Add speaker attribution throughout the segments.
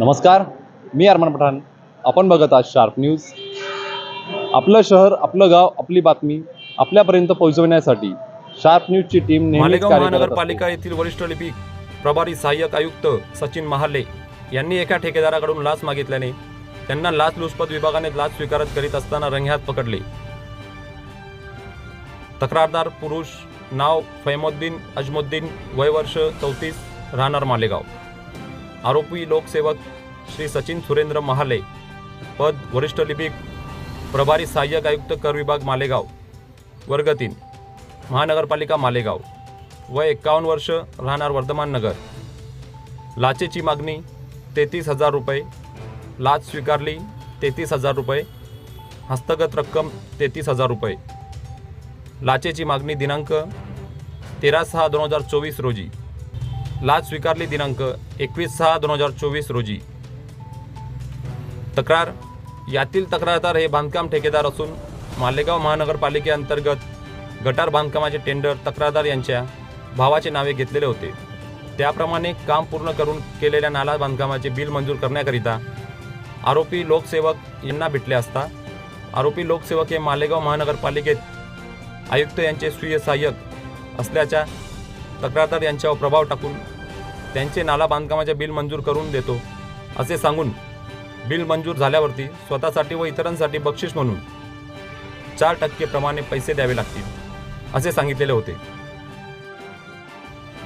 Speaker 1: नमस्कार मी अरमान पठाण. आपण बघत आहात शार्प न्यूज. आपलं शहर आपलं गाव आपली बातमी आपल्यापर्यंत पोहोचवण्यासाठी शार्प न्यूजची टीम
Speaker 2: मालेगाव. महानगरपालिका येथील वरिष्ठ लिपिक प्रभारी सहाय्यक आयुक्त सचिन महाले यांनी एका ठेकेदाराकडून लाच मागितल्याने त्यांना लाचलुचपत विभागाने लाच स्वीकारत करीत असताना रंगहात पकडले. तक्रारदार पुरुष नाव फैमुद्दीन अजमुद्दीन वय वर्ष चौतीस राहणार मालेगाव. आरोपी लोकसेवक श्री सचिन सुरेंद्र महाले पद वरिष्ठ लिपिक प्रभारी सहाय्यक आयुक्त कर विभाग मालेगाव वर्ग तीन महानगरपालिका मालेगाव वय एक्कावन्न वर्ष राहणार वर्धमान नगर. लाचेची मागणी तेहतीस हजार रुपये. लाच स्वीकारली तेहतीस हजार रुपये. हस्तगत रक्कम तेहतीस हजार रुपये. लाचेची मागणी दिनांक तेरा सहा दोन हजार चोवीस रोजी. लाच स्वीकारली दिनांक एकवीस सहा दोन हजार चोवीस रोजी. तक्रार यातील तक्रारदार हे बांधकाम ठेकेदार असून मालेगाव महानगरपालिकेअंतर्गत गटार बांधकामाचे टेंडर तक्रारदार यांच्या भावाचे नावे घेतलेले होते. त्याप्रमाणे काम पूर्ण करून केलेल्या नाला बांधकामाचे बिल मंजूर करण्याकरिता आरोपी लोकसेवक यांना भेटले असता आरोपी लोकसेवक हे मालेगाव महानगरपालिकेत आयुक्त यांचे स्वीय सहाय्यक असल्याच्या तक्रारदार यांच्यावर प्रभाव टाकून त्यांचे नाला बांधकामाचे बिल मंजूर करून देतो असे सांगून बिल मंजूर झाल्यावरती स्वतःसाठी व इतरांसाठी बक्षीस म्हणून चार टक्के प्रमाणे पैसे द्यावे लागतील असे सांगितलेले होते.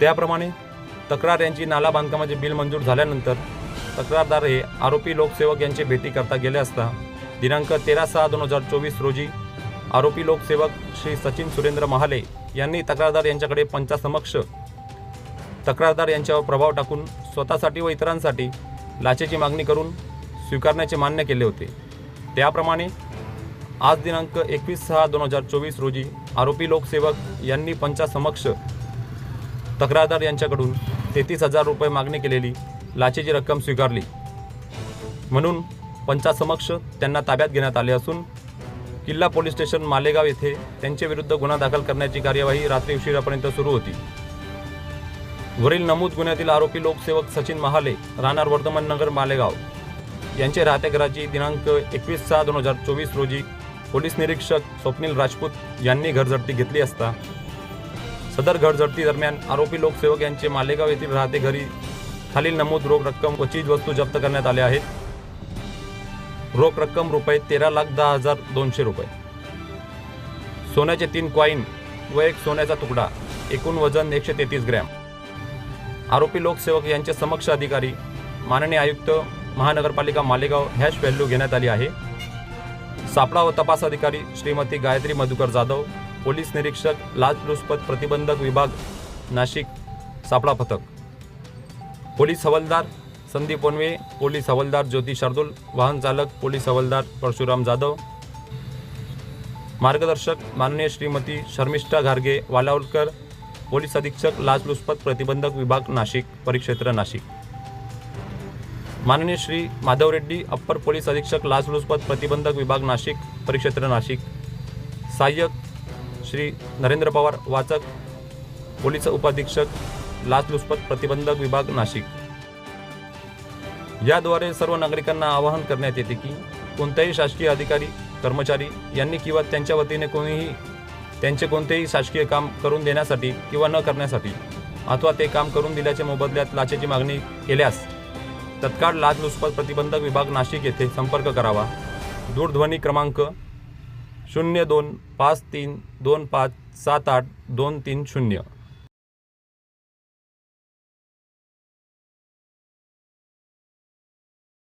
Speaker 2: त्याप्रमाणे तक्रार यांची नाला बांधकामाचे बिल मंजूर झाल्यानंतर तक्रारदार हे आरोपी लोकसेवक यांची भेटी करता गेले असता दिनांक तेरा सहा दोन हजार चोवीस रोजी आरोपी लोकसेवक श्री सचिन सुरेंद्र महाले यांनी तक्रारदार यांच्याकडे पंचासमक्ष तक्रारदार यांच्यावर प्रभाव टाकून स्वतःसाठी व इतरांसाठी लाचेची मागणी करून स्वीकारण्याचे मान्य केले होते. त्याप्रमाणे आज दिनांक एकवीस सहा दोन हजार चोवीस रोजी आरोपी लोकसेवक यांनी पंचासमक्ष तक्रारदार यांच्याकडून तेहतीस हजार रुपये मागणी केलेली लाचेची रक्कम स्वीकारली. म्हणून पंचासमक्ष त्यांना ताब्यात घेण्यात आले असून किल्ला पोलीस स्टेशन मालेगाव येथे त्यांच्या विरुद्ध गुन्हा दाखल करण्याची कार्यवाही रात्री उशिरापर्यंत सुरू होती. वरील नमूद गुन्ह्यातील आरोपी लोकसेवक सचिन महाले राहणार वर्धमान नगर मालेगाव. यांचे राहत्या घराची दिनांक एकवीस सहा दोन हजार चोवीस रोजी पोलीस निरीक्षक स्वप्नील राजपूत यांनी घरझडती घेतली असता सदर घरझडती दरम्यान आरोपी लोकसेवक यांचे मालेगाव येथील राहते घरी खालील नमूद रोख रक्कम व चीज वस्तू जप्त करण्यात आल्या आहेत. रोख रक्कम रुपये तेरा लाख दहा हजार दोनशे रुपये. सोन्याचे तीन कॉईन व एक सोन्याचा तुकडा एकूण वजन एकशे तेहतीस ग्रॅम. आरोपी लोकसेवक यांचे समक्ष अधिकारी माननीय आयुक्त महानगरपालिका मालेगाव हॅश व्हॅल्यू घेण्यात आली आहे. सापळा व तपास अधिकारी श्रीमती गायत्री मधुकर जाधव पोलीस निरीक्षक लाचलुचपत प्रतिबंधक विभाग नाशिक सापळा पथक. पोलीस हवालदार संदीप वनवे पोलीस हवालदार ज्योती शार्दूल वाहन चालक पोलीस हवालदार परशुराम जाधव. मार्गदर्शक माननीय श्रीमती शर्मिष्ठा घारगे वालावलकर पोलीस अधीक्षक लाचलुचपत प्रतिबंधक विभाग नाशिक परिक्षेत्र नाशिक. माननीय श्री माधव रेड्डी अप्पर पोलीस अधीक्षक लाचलुचपत प्रतिबंधक विभाग नाशिक परिक्षेत्र नाशिक. सहाय्यक श्री नरेंद्र पवार वाचक पोलीस उपाधीक्षक लाचलुचपत प्रतिबंधक विभाग नाशिक. याद्वारे सर्व नागरिकांना आवाहन करण्यात येते की कोणत्याही शासकीय अधिकारी कर्मचारी यांनी किंवा त्यांच्या वतीने कोणीही त्यांचे कोणतेही शासकीय काम करून देण्यासाठी किंवा न करण्यासाठी अथवा ते काम करून दिल्याच्या मोबदल्यात लाचेची मागणी केल्यास तत्काळ लाचलुचपत प्रतिबंधक विभाग नाशिक येथे संपर्क करावा. दूरध्वनी क्रमांक शून्य दोन पाच तीन दोन पाच सात आठ दोन तीन शून्य.